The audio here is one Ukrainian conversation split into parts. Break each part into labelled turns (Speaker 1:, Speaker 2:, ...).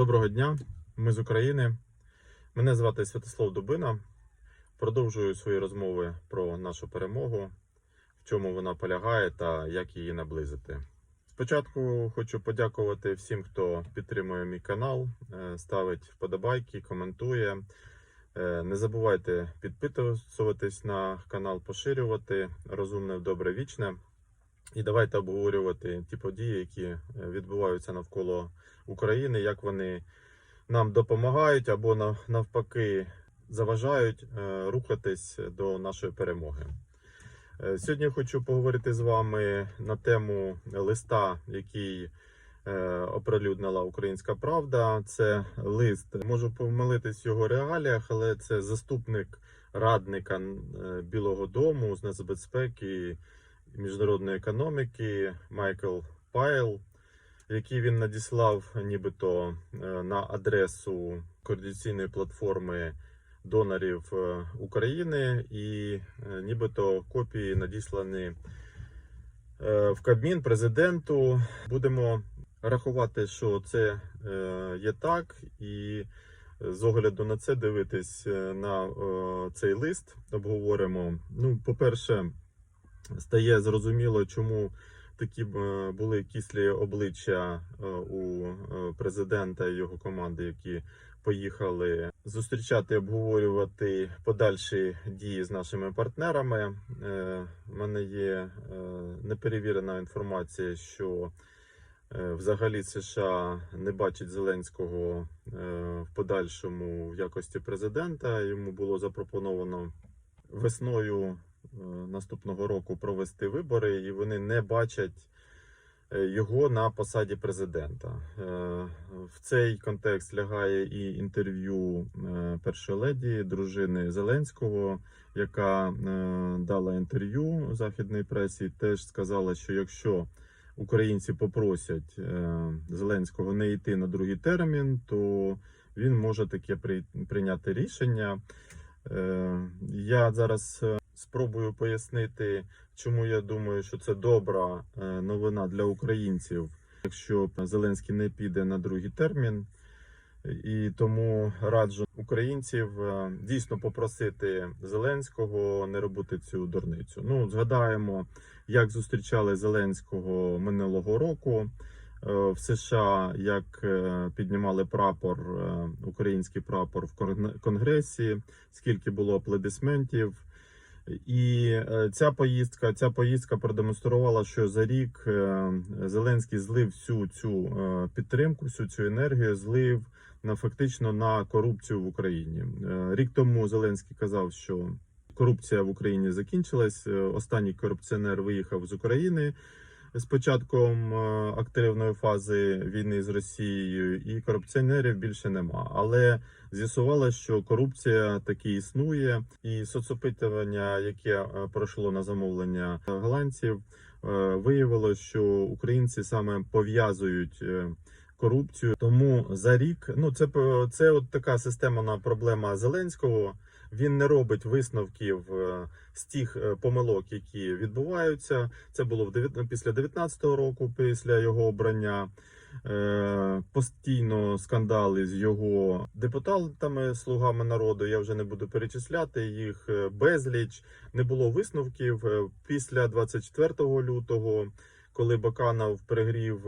Speaker 1: Доброго дня, ми з України. Мене звати Святослав Дубина. Продовжую свої розмови про нашу перемогу, в чому вона полягає та як її наблизити. Спочатку хочу подякувати всім, хто підтримує мій канал, е, ставить вподобайки, коментує. Е, Не забувайте підписуватись на канал, поширювати розумне, добре, вічне. І давайте обговорювати ті події, які е, відбуваються навколо України, як вони нам допомагають або навпаки заважають е, рухатись до нашої перемоги. Е, Сьогодні хочу поговорити з вами на тему листа, який оприлюднила Українська Правда. Це лист, можу помилитись в його реаліях, але це заступник радника Білого Дому з нацбезпеки міжнародної економіки Майкл Пайл, який він надіслав нібито е, на адресу координаційної платформи донорів е, України, і е, нібито копії надіслані в Кабмін президенту. Будемо рахувати, що це є так, і з огляду на це дивитись на цей лист. Обговоримо. Ну, по-перше, стає зрозуміло, чому такі е, були кислі обличчя е, у е, президента і його команди, які поїхали зустрічати, обговорювати подальші дії з нашими партнерами. У мене є неперевірена інформація, що взагалі США не бачить Зеленського в подальшому в якості президента. Йому було запропоновано весною наступного року провести вибори, і вони не бачать е, його на посаді президента. Е, В цей контекст лягає і інтерв'ю е, першої леді дружини Зеленського, яка е, дала інтерв'ю західній пресі, теж сказала, що якщо українці попросять е, Зеленського не йти на другий термін, то він може таке прийняти рішення. Е, Я зараз е, спробую пояснити, чому я думаю, що це добра е, новина для українців, якщо Зеленський не піде на другий термін. І тому раджу українців е, дійсно попросити Зеленського не робити цю дурницю. Ну, згадаємо, як зустрічали Зеленського минулого року е, в США, як піднімали прапор, український прапор в Конгресі, скільки було аплодисментів. І е, ця поїздка, ця поїздка продемонструвала, що за рік е, Зеленський злив всю цю е, підтримку, всю цю енергію, злив на фактично на корупцію в Україні. Рік тому Зеленський казав, що корупція в Україні закінчилась. Останній корупціонер виїхав з України з початком е, активної фази війни з Росією, і корупціонерів більше нема. Але з'ясувалося, що корупція таки існує, і соцопитування, яке е, пройшло на замовлення голландців, е, виявило, що українці саме пов'язують. Корупцію тому за рік, ну це це от така системна проблема Зеленського. Він не робить висновків е, з тих е, помилок, які відбуваються. Це було після 19-го року, після його обрання. Е, Постійно скандали з його депутатами, слугами народу. Я вже не буду перечисляти їх безліч. Не було висновків після 24 лютого. Коли Баканов перегрів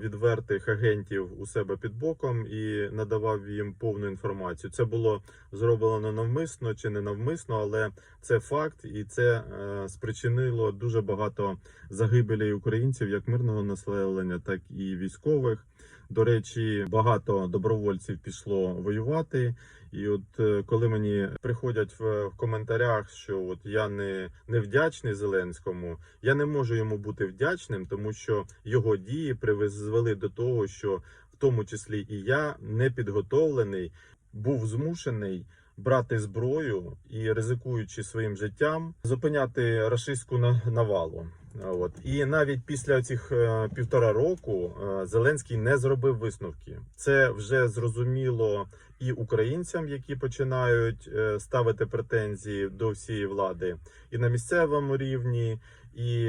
Speaker 1: відвертих агентів у себе під боком і надавав їм повну інформацію, це було зроблено навмисно чи не навмисно, але це факт, і це е, спричинило дуже багато загибелей українців, як мирного населення, так і військових. До речі, багато добровольців пішло воювати. І от е, коли мені приходять в, коментарях, що от я не, не вдячний Зеленському, я не можу йому бути вдячним, тому що його дії призвели до того, що в тому числі і я не підготовлений, був змушений брати зброю і ризикуючи своїм життям, зупиняти рашистську на- навалу. От і навіть після цих е, півтора року е, Зеленський не зробив висновки. Це вже зрозуміло і українцям, які починають е, ставити претензії до всієї влади, і на місцевому рівні, і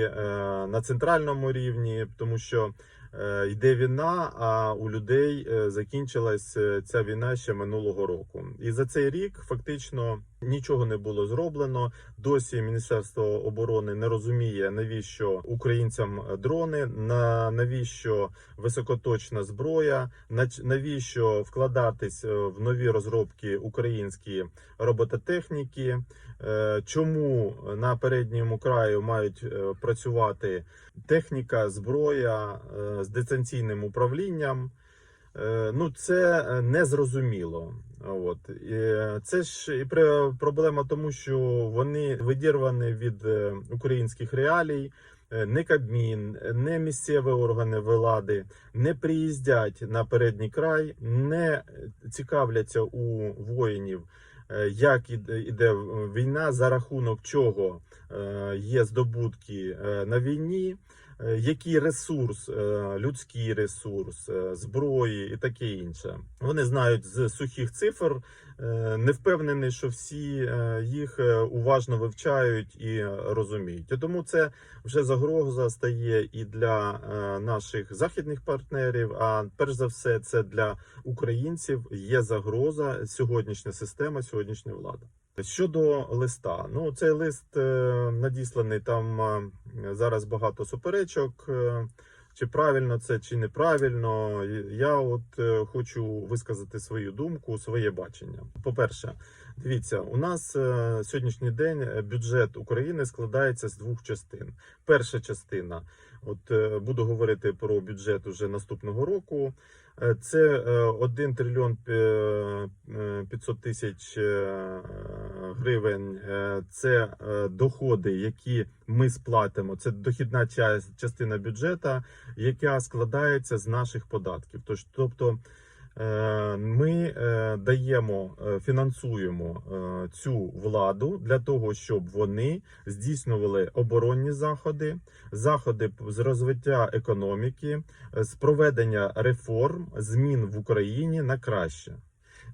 Speaker 1: на центральному рівні, тому що йде війна, а у людей е, закінчилась е, ця війна ще минулого року. І за цей рік фактично нічого не було зроблено. Досі Міністерство оборони не розуміє, навіщо українцям дрони, на навіщо високоточна зброя, навіщо вкладатись е, в нові розробки українські робототехніки. Е, Чому на передньому краю мають е, працювати техніка, зброя е, з дистанційним управлінням? Ну, це незрозуміло. От це ж і проблема, тому що вони видірвані від українських реалій. Не Кабмін, не місцеві органи влади не приїздять на передній край, не цікавляться у воїнів, як іде війна, за рахунок чого е, є здобутки е, на війні, е, який ресурс, е, людський ресурс, е, зброї і таке інше. Вони знають з сухих цифр. Е, Не впевнений, що всі е, їх е, уважно вивчають і розуміють. І тому це вже загроза стає і для е, наших західних партнерів. А перш за все, це для українців є загроза сьогоднішня система, сьогоднішня влада. Щодо листа, ну цей лист е, надісланий там е, зараз багато суперечок. е, Чи правильно це, чи неправильно. Я от хочу висказати свою думку, своє бачення. По-перше, дивіться, у нас сьогоднішній день бюджет України складається з двох частин. Перша частина, от буду говорити про бюджет уже наступного року. Е, Це е, 1 трильйон е, е, 500 тисяч е, гривень. Е, Це доходи, які ми сплатимо. Це дохідна ча- частина бюджету, яка складається з наших податків. Тож, тобто, ми е, даємо, е, фінансуємо е, цю владу для того, щоб вони здійснювали оборонні заходи, заходи з розвиття економіки, е, з проведення реформ, змін в Україні на краще.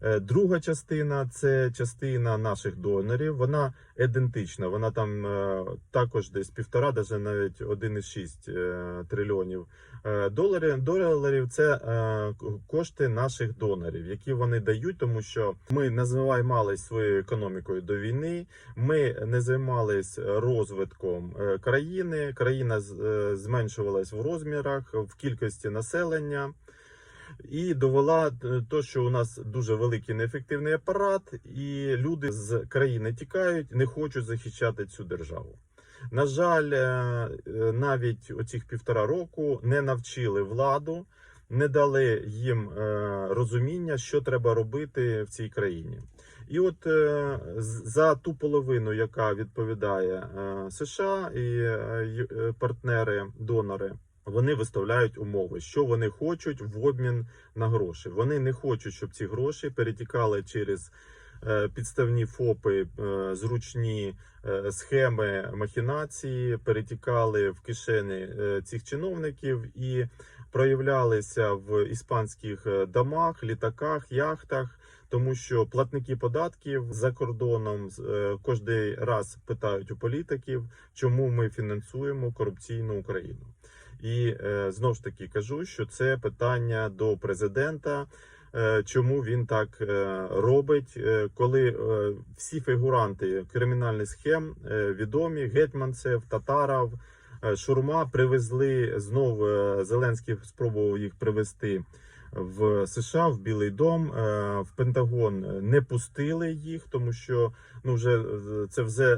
Speaker 1: Е, Друга частина це частина наших донорів. Вона ідентична. Вона там е, також десь півтора, навіть 1,6 е, трильйонів е, доларів. Доларів це е, кошти наших донорів, які вони дають, тому що ми не займалися своєю економікою до війни. Ми не займались розвитком е, країни. Країна зменшувалась в розмірах, в кількості населення. І довела то, що у нас дуже великий неефективний апарат, і люди з країни тікають, не хочуть захищати цю державу. На жаль, е, е, навіть оцих півтора року не навчили владу, не дали їм е, розуміння, що треба робити в цій країні. І от за ту половину, яка відповідає США і партнери, донори, вони виставляють умови, що вони хочуть в обмін на гроші. Вони не хочуть, щоб ці гроші перетікали через підставні ФОПи, е, зручні е, схеми махінації, перетікали в кишені е, цих чиновників і проявлялися в іспанських е, домах, літаках, яхтах. Тому що платники податків за кордоном е, кожен раз питають у політиків, чому ми фінансуємо корупційну Україну. І е, знов ж таки кажу, що це питання до президента. Е, Чому він так е, робить, е, коли всі фігуранти кримінальних схем відомі: Гетьманцев, Татаров, Шурма привезли знов. Зеленський спробував їх привезти в США в Білий Дом. В Пентагон не пустили їх, тому що ну вже це вже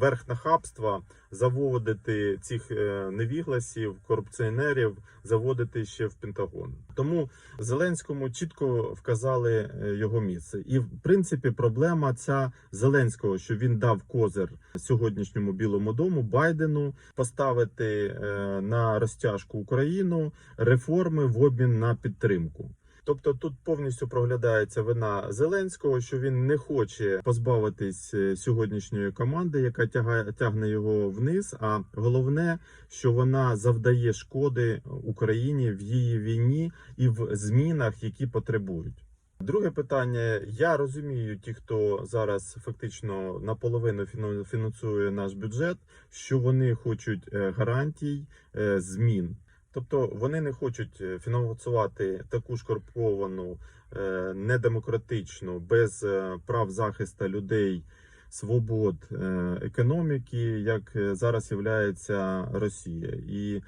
Speaker 1: верх нахабства заводити цих невігласів, корупціонерів, заводити ще в Пентагон. Тому Зеленському чітко вказали е, його місце. І в принципі проблема ця Зеленського, що він дав козир сьогоднішньому Білому дому Байдену поставити е, на розтяжку Україну реформи в обмін на підтримку. Тобто тут повністю проглядається вина Зеленського, що він не хоче позбавитись е, сьогоднішньої команди, яка тягає тягне його вниз. А головне, що вона завдає шкоди Україні в її війні і в змінах, які потребують. Друге питання: я розумію, ті, хто зараз фактично наполовину фінансує наш бюджет, що вони хочуть е, гарантій е, змін. Тобто вони не хочуть е, фінансувати таку ж корумповану, е, недемократичну, без е, прав захисту людей, свобод економіки, як зараз є Росія, і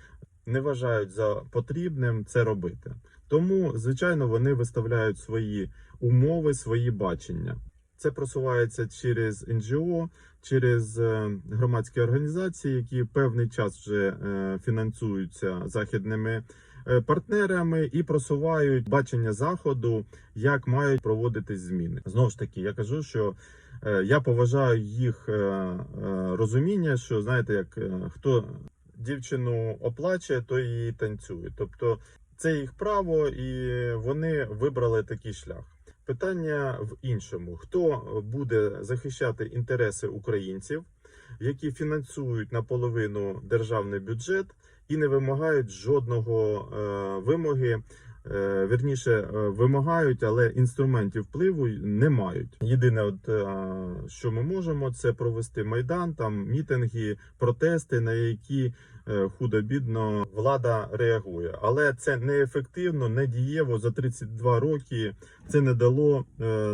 Speaker 1: не вважають за потрібним це робити. Тому, звичайно, вони виставляють свої умови, свої бачення. Це просувається через НГО, через е, громадські організації, які певний час вже е, фінансуються західними е, партнерами і просувають бачення заходу, як мають проводитись зміни. Знову ж таки, я кажу, що я поважаю їх розуміння, що знаєте, як хто дівчину оплачує, то її танцює. Тобто це їх право, і вони вибрали такий шлях. Питання в іншому: хто буде захищати інтереси українців, які фінансують наполовину державний бюджет і не вимагають жодного е, вимоги. Е, Вірніше е, вимагають, але інструментів впливу не мають. Єдине, от е, що ми можемо, це провести майдан, там мітинги, протести, на які худо-бідно влада реагує. Але це неефективно, не дієво. За 32 роки це не дало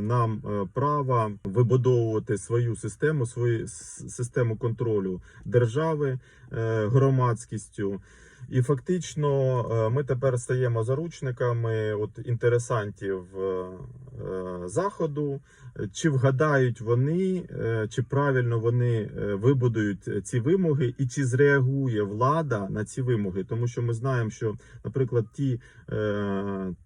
Speaker 1: нам права вибудовувати свою систему, свою систему контролю держави громадськістю. І фактично е, ми тепер стаємо заручниками от інтересантів е, е, заходу. Чи вгадають вони, чи правильно вони вибудують ці вимоги, і чи зреагує влада на ці вимоги? Тому що ми знаємо, що, наприклад, ті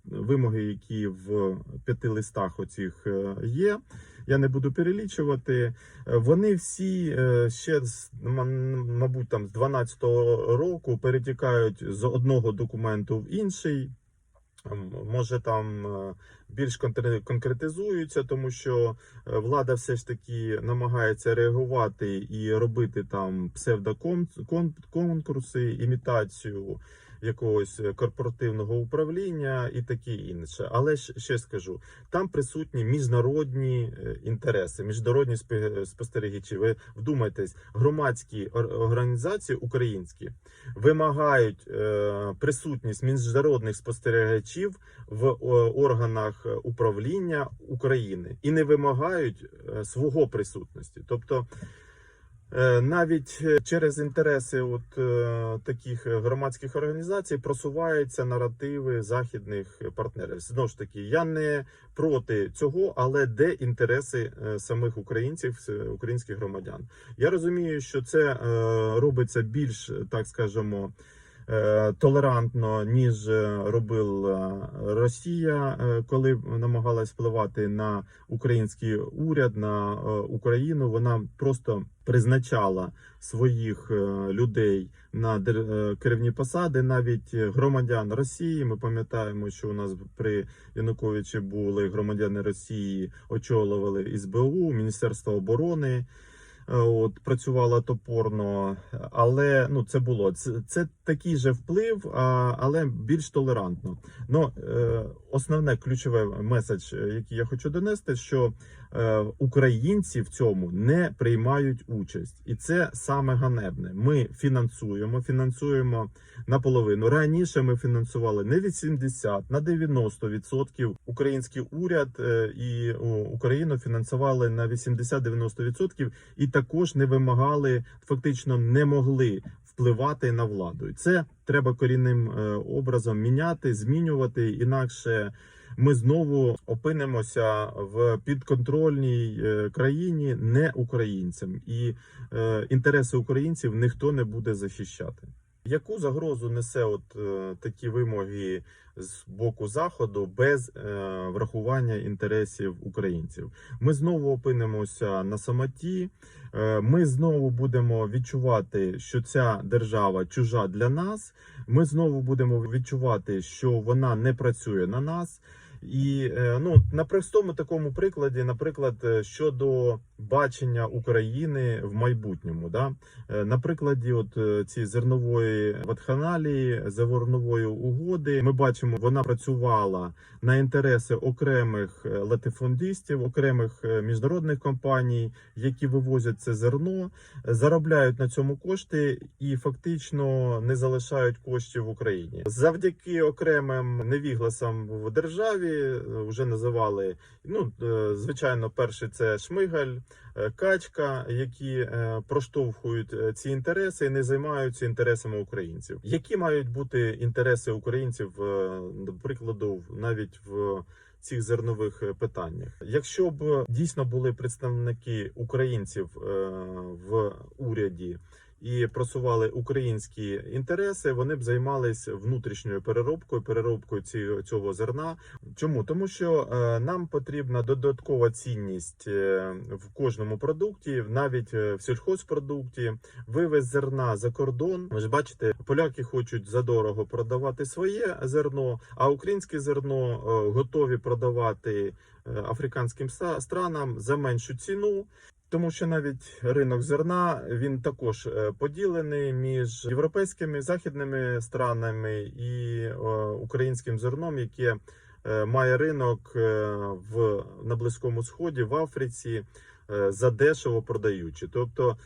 Speaker 1: вимоги, які в п'яти листах оцих є. Я не буду перелічувати. Е, Вони всі е, ще з мабуть там з 12-го року перетікають з одного документу в інший. Може там е, більш конкре- конкретизуються, тому що влада все ж таки намагається реагувати і робити там псевдоконкурси, імітацію якогось е, корпоративного управління і таке інше. Але ще скажу, там присутні міжнародні е, інтереси, міжнародні спостерігачі. Ви вдумайтесь, громадські організації українські вимагають е, присутність міжнародних спостерігачів в органах управління України і не вимагають свого присутності. Тобто навіть е, через інтереси от е, таких е, громадських організацій просуваються наративи західних партнерів. Знову ж таки, я не проти цього, але де інтереси е, самих українців, українських громадян? Я розумію, що це е, робиться більш, так скажемо. е, Толерантно, ніж е, робила Росія, е, коли намагалась впливати на український уряд, на е, Україну. Вона просто призначала своїх е, людей на е, керівні посади, навіть е, громадян Росії. Ми пам'ятаємо, що у нас при Януковичі були громадяни Росії, очолювали СБУ, Міністерство оборони. От працювала топорно, але ну це було це, це такий же вплив, а, але більш толерантно. Ну е, основне ключове меседж, який я хочу донести, що українці в цьому не приймають участь, і це саме ганебне. Ми фінансуємо, фінансуємо наполовину. Раніше ми фінансували не 80, на 90%. Український уряд е, і Україну фінансували на 80-90% і також не вимагали, фактично не могли впливати на владу. І це треба корінним е, образом міняти, змінювати. Інакше ми знову опинимося в підконтрольній е, країні не українцям, і е, інтереси українців ніхто не буде захищати. Яку загрозу несе от е, такі вимоги з боку заходу без врахування інтересів українців? Ми знову опинимося на самоті. Ми знову будемо відчувати, що ця держава чужа для нас. Ми знову будемо відчувати, що вона не працює на нас. І е, ну на простому такому прикладі, наприклад, е, щодо бачення України в майбутньому, да Е, на прикладі, от ці зернової ватханалії, зернової угоди, ми бачимо, вона працювала на інтереси окремих латифундистів, окремих міжнародних компаній, які вивозять це зерно, заробляють на цьому кошти і фактично не залишають коштів в Україні. Завдяки окремим невігласам в державі е, вже називали. Ну е, звичайно, перший це Шмигаль, е, Качка, які проштовхують ці інтереси і не займаються інтересами українців. Які мають бути інтереси українців, до прикладу, навіть в цих зернових питаннях, якщо б дійсно були представники українців в уряді. І просували українські інтереси, вони б займалися внутрішньою переробкою, переробкою цього зерна. Чому? Тому що е, нам потрібна додаткова цінність е, в кожному продукті, навіть е, в сільхозпродукті, вивез зерна за кордон. Ви ж бачите, поляки хочуть задорого продавати своє зерно, а українське зерно готові продавати африканським странам за меншу ціну. Тому що навіть ринок зерна він також е, поділений між європейськими західними странами і е, українським зерном, яке е, має ринок в на близькому сході, в Африці. Задешево продаючи, тобто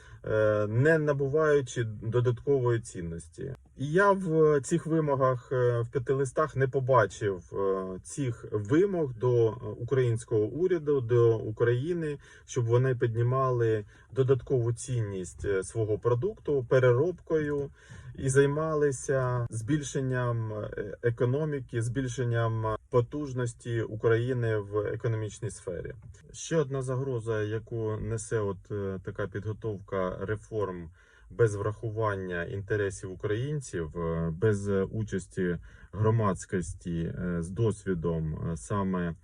Speaker 1: не набуваючи додаткової цінності, і я в цих вимогах е, в п'яти листах не побачив е, цих вимог до е, українського уряду, до України, щоб вони піднімали додаткову цінність е, свого продукту переробкою і займалися збільшенням е, економіки, збільшенням е, потужності України в економічній сфері. Ще одна загроза, яку несе от е, така підготовка реформ без врахування інтересів українців, е, без е, участі громадськості е, з досвідом саме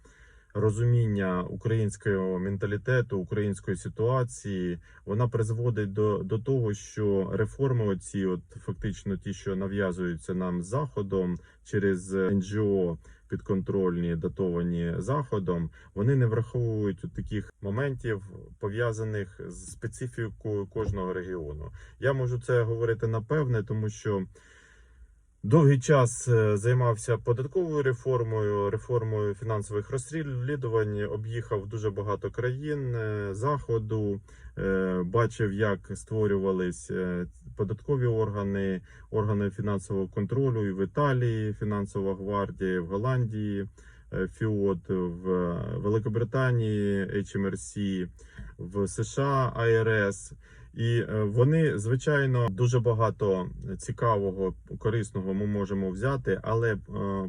Speaker 1: розуміння українського менталітету, української ситуації, вона призводить до, до того, що реформи, оці, от фактично ті, що нав'язуються нам заходом через НГО підконтрольні, датовані заходом, вони не враховують таких моментів пов'язаних з специфікою кожного регіону. Я можу це говорити напевне, тому що. Довгий час е, займався податковою реформою, реформою фінансових розслідувань, об'їхав дуже багато країн е, заходу, е, бачив, як створювались податкові органи, органи фінансового контролю і в Італії, фінансова гвардія, в Голландії, ФІОД, в Великобританії, HMRC, в США АРС. І е, вони, звичайно, дуже багато цікавого, корисного ми можемо взяти, але е,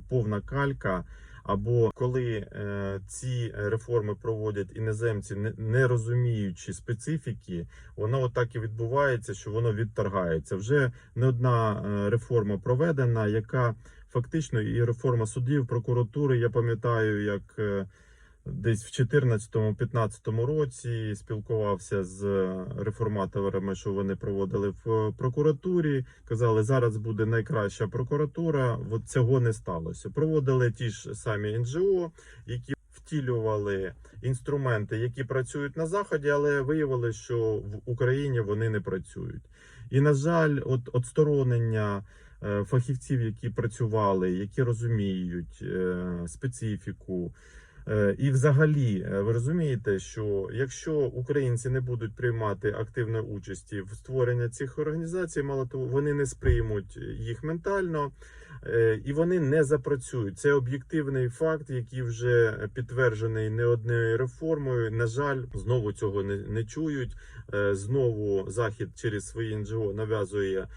Speaker 1: повна калька. Або коли е, ці реформи проводять іноземці, не, розуміючи специфіки, воно отак і відбувається, що воно відторгається. Вже не одна реформа проведена, яка фактично і реформа судів, прокуратури. Я пам'ятаю, як десь в 2014-2015 році спілкувався з реформаторами, що вони проводили в прокуратурі. Казали, зараз буде найкраща прокуратура. От цього не сталося. Проводили ті ж самі НГО, які втілювали інструменти, які працюють на заході, але виявилося, що в Україні вони не працюють. І на жаль, от отсторонення е, фахівців, які працювали, які розуміють е, специфіку. Е, І, взагалі, е, ви розумієте, що якщо українці не будуть приймати активної участі в створенні цих організацій, мало того, вони не сприймуть їх ментально е, і вони не запрацюють. Це об'єктивний факт, який вже підтверджений не однією реформою. На жаль, знову цього не, не чують. Знову захід через свої НГО нав'язує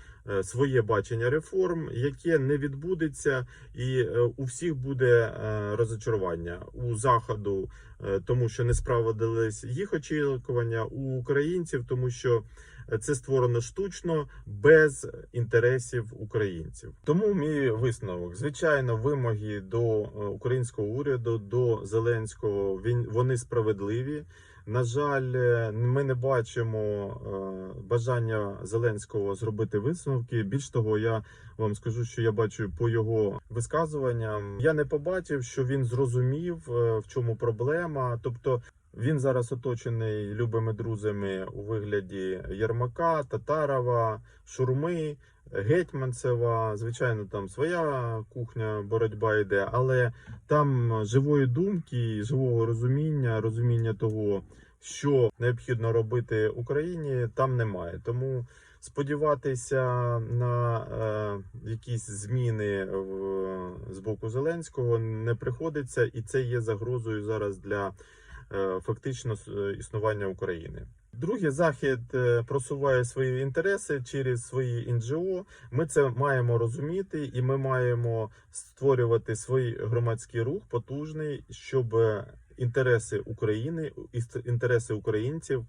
Speaker 1: своє бачення реформ, яке не відбудеться, і е, у всіх буде е, розочарування у заходу, е, тому що не справдились їх очікування у українців, тому що е, це створено штучно без інтересів українців. Тому мій висновок, звичайно, вимоги до е, українського уряду, до Зеленського він вони справедливі. На жаль, е, ми не бачимо е, бажання Зеленського зробити висновки. Більш того, я вам скажу, що я бачу по його висказуванням. Я не побачив, що він зрозумів, е, в чому проблема. Тобто він зараз оточений любими друзями у вигляді Єрмака, Татарова, Шурми, Гетьманцева. Звичайно, там своя кухня, боротьба йде, але там живої думки, живого розуміння, розуміння того, що необхідно робити Україні, там немає. Тому сподіватися на е, якісь зміни в, з боку Зеленського не приходиться, і це є загрозою зараз для фактично е, існування України. Другий захід е, просуває свої інтереси через свої НГО. Ми це маємо розуміти, і ми маємо створювати свій громадський рух потужний, щоб е, інтереси України, інтереси українців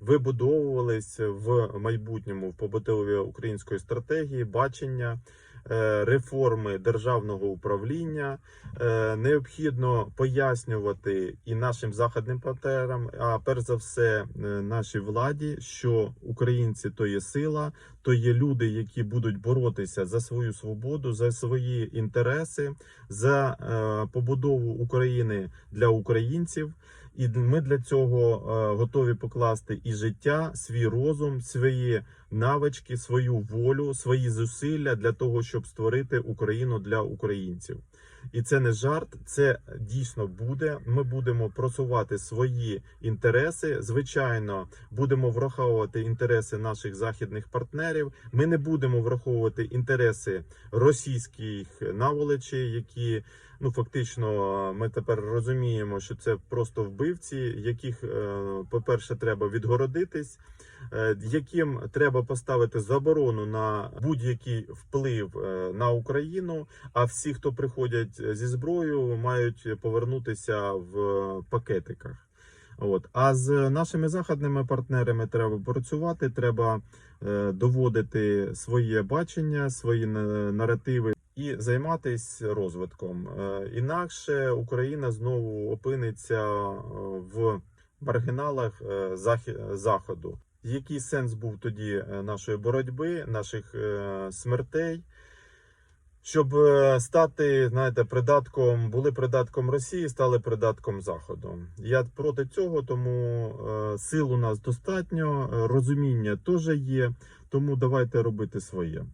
Speaker 1: вибудовувались в майбутньому в побутові української стратегії, бачення. Е, Реформи державного управління Е, необхідно пояснювати і нашим західним партнерам, а перш за все, е, нашій владі, що українці то є сила, то є люди, які будуть боротися за свою свободу, за свої інтереси, за побудову України для українців. І ми для цього е, готові покласти і життя, свій розум, свої навички, свою волю, свої зусилля для того, щоб створити Україну для українців. І це не жарт, це дійсно буде. Ми будемо просувати свої інтереси. Звичайно, будемо враховувати інтереси наших західних партнерів. Ми не будемо враховувати інтереси російських наволочей, які ну фактично ми тепер розуміємо, що це просто вбивці, яких, е, по-перше, треба відгородитись, е, яким треба поставити заборону на будь-який вплив е, на Україну. А всі, хто приходять зі зброєю, мають повернутися в пакетиках. От а з нашими західними партнерами треба працювати, треба е, доводити своє бачення, свої на- наративи і займатися розвитком. Е, інакше Україна знову опиниться е, в маргіналах е, заходу. Який сенс був тоді нашої боротьби, наших смертей? Щоб стати, знаєте, придатком, були придатком Росії, стали придатком Заходу. Я проти цього, тому сил у нас достатньо, розуміння теж є. Тому давайте робити своє.